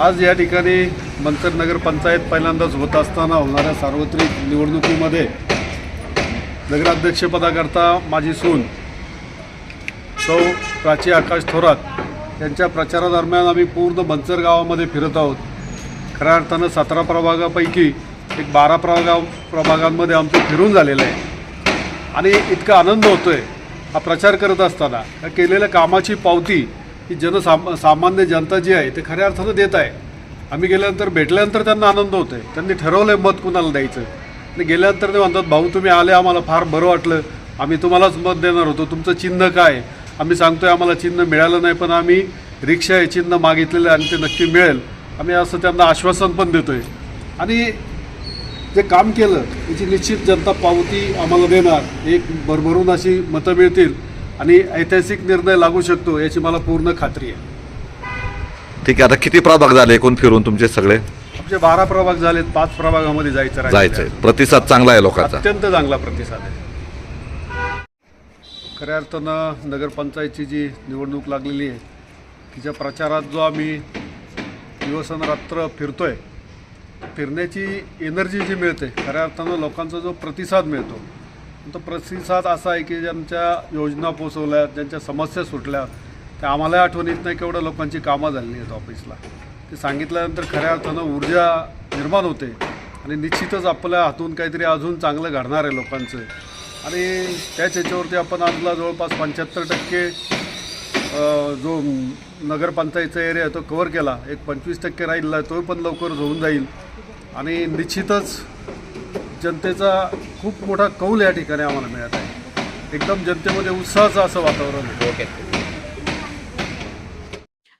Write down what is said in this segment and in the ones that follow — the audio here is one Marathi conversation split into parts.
आज या ठिकाणी मंचर नगर पंचायत पहिल्यांदाच होत असताना होणाऱ्या सार्वत्रिक निवडणुकीमध्ये नगराध्यक्षपदाकरता माझी सून सौ प्राची आकाश थोरात यांच्या प्रचारादरम्यान आम्ही पूर्ण मंचर गावामध्ये फिरत आहोत. खऱ्या अर्थानं सतरा प्रभागापैकी एक बारा प्रभागा प्रभागांमध्ये आमचं फिरून झालेलं आहे. आणि इतका आनंद होतो आहे हा प्रचार करत असताना. या केलेल्या कामाची पावती की जनसाम सामान्य जनता जी आहे ते खऱ्या अर्थानं देत आहे. आम्ही गेल्यानंतर भेटल्यानंतर त्यांना आनंद होतो आहे त्यांनी ठरवलं आहे मत कुणाला द्यायचं. आणि गेल्यानंतर ते म्हणतात भाऊ तुम्ही आले आम्हाला फार बरं वाटलं. आम्ही तुम्हालाच मत देणार होतो. तुमचं चिन्ह काय आम्ही सांगतो आहे आम्हाला चिन्ह मिळालं नाही पण आम्ही रिक्षा हे चिन्ह मागितलेलं आहे आणि ते नक्की मिळेल. आम्ही असं त्यांना आश्वासन पण देतो आहे आणि जे काम केलं त्याची निश्चित जनता पावती आम्हाला देणार. एक भरभरून अशी मतं मिळतील. आणि ऐतिहासिक निर्णय लागू शकतो याची मला पूर्ण खात्री आहे. ठीक आहे आता किती प्रभाग झाले एकूण फिरून तुमचे सगळे? आमचे बारा प्रभाग झालेत पाच प्रभागामध्ये जायचं राहिलेलं. जायचंय. प्रतिसाद चांगला आहे लोकांचा. अत्यंत चांगला प्रतिसाद आहे. खऱ्या अर्थानं नगरपंचायतची जी निवडणूक लागलेली आहे तिच्या प्रचारात जो आम्ही दिवस आणि रात्र फिरतोय फिरण्याची एनर्जी जी मिळते खऱ्या अर्थानं लोकांचा जो प्रतिसाद मिळतो तो प्रतिसाद असा आहे की ज्यांच्या योजना पोचवल्या ज्यांच्या समस्या सुटल्या त्या आम्हालाही आठवण येत नाही केवढ्या लोकांची कामं झाली आहेत ऑफिसला. ते सांगितल्यानंतर खऱ्या अर्थानं ऊर्जा निर्माण होते आणि निश्चितच आपल्या हातून काहीतरी अजून चांगलं घडणार आहे लोकांचं. आणि त्याच ह्याच्यावरती आपण आजला जवळपास पंच्याहत्तर टक्के जो नगरपंचायतचा एरिया आहे तो कवर केला. एक पंचवीस टक्के राहिला तो पण लवकर होऊन जाईल. आणि निश्चितच जनतेचा खूप मोठा कौल या ठिकाणी आम्हाला मिळत आहे. एकदम जनतेमध्ये उत्साहाचं असं वातावरण आहे.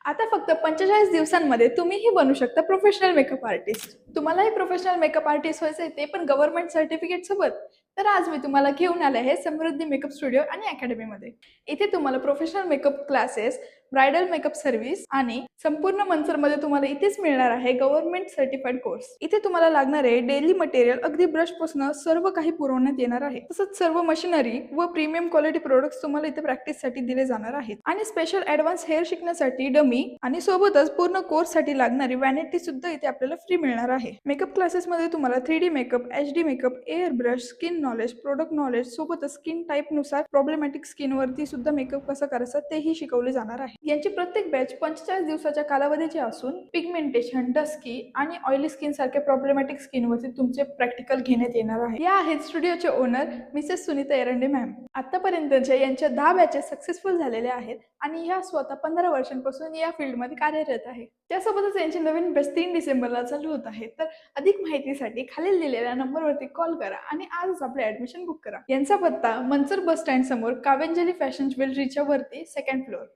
आता फक्त पंचेचाळीस दिवसांमध्ये तुम्हीही बनू शकता प्रोफेशनल मेकअप आर्टिस्ट तुम्हालाही प्रोफेशनल मेकअप आर्टिस्ट व्हायचं आहे ते पण गव्हर्नमेंट सर्टिफिकेट सोबत. तर आज मी तुम्हाला घेऊन आले आहे समृद्धी मेकअप स्टुडिओ आणि अकॅडमीमध्ये इथे तुम्हाला professional makeup classes bridal makeup service आणि संपूर्ण मंचरमध्ये तुम्हाला इथेच मिळणार आहे गव्हर्नमेंट सर्टिफाईड कोर्स इथे तुम्हाला लागणारे डेली मटेरियल अगदी ब्रशपासून सर्व काही पुरवण्यात येणार आहे. तसंच सर्व मशिनरी व प्रीमियम क्वालिटी प्रोडक्ट्स तुम्हाला इथे प्रॅक्टिससाठी दिले जाणार आहेत. आणि स्पेशल ऍडव्हान्स हेअर शिकण्यासाठी डमी आणि सोबतच पूर्ण कोर्ससाठी लागणारी वॅनिटी सुद्धा इथे आपल्याला फ्री मिळणार आहे. मेकअप क्लासेस मध्ये तुम्हाला three D makeup H D makeup air brush skin knowledge product knowledge सोबतच स्किन टाईपनुसार प्रॉब्लेमॅटिक स्किन वरती सुद्धा मेकअप कसं करायचं तेही शिकवले जाणार आहे. यांची प्रत्येक बॅच पंचेचाळीस दिवसाच्या कालावधीची असून पिगमेंटेशन डस्की आणि ऑइली स्किन सारख्या प्रॉब्लेमॅटिक स्किन वरती तुमचे प्रॅक्टिकल घेण्यात येणार आहे. या आहेत स्टुडिओचे owner Mrs Sunita Erande ma'am आतापर्यंतच्या यांच्या दहा बॅचेस सक्सेसफुल झालेल्या आहेत आणि ह्या स्वतः पंधरा वर्षांपासून या फील्डमध्ये कार्यरत आहे. त्यासोबतच यांचे नवीन बॅच तीन डिसेंबरला चालू होत आहे तर अधिक माहितीसाठी खालील दिलेल्या नंबरवरती कॉल करा आणि आजच आपले ऍडमिशन बुक करा. यांचा पत्ता मनसर बस स्टँड समोर कावेंजली फॅशन ज्वेलरीच्या वरती सेकंड फ्लोअर